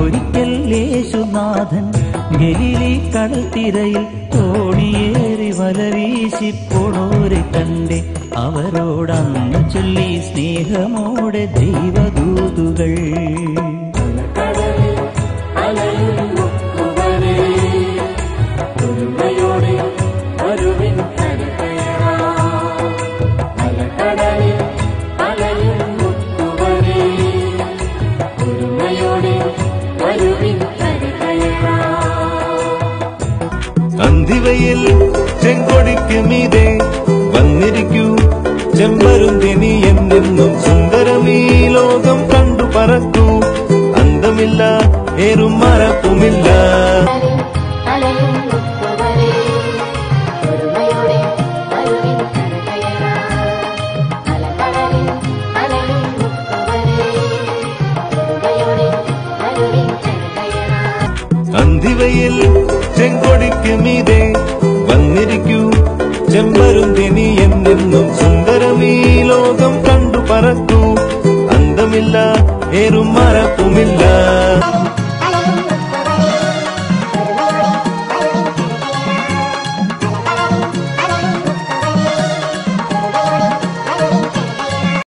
ഒരിക്കൽ യേശുനാഥൻ ഗലീലി കടൽത്തിരയിൽ തോണിയേറി വലവീശിപ്പോണോരെ കണ്ടേ അവരോടന്ന് ചൊല്ലി സ്നേഹമോടെ ദൈവദൂതുകൾ. അന്തിവയിൽ ചെങ്കൊടിക്ക് മീതെ വന്നിരിക്കൂ. ചെമ്പരുന്തിനി എന്നെന്നും സുന്ദരമീ ലോകം കണ്ടു പറക്കൂ. അന്തമില്ല ഏറും മറക്കുമില്ല. അന്തിവയിൽ ചെങ്കൊടിക്ക് മീതെ വന്നിരിക്കൂ. ചെമ്പരുന്തിനി എന്നെന്നും സുന്ദരമീ ലോകം കണ്ടു പറക്കൂ. അന്തമില്ല ഏറും മറക്കുമില്ല.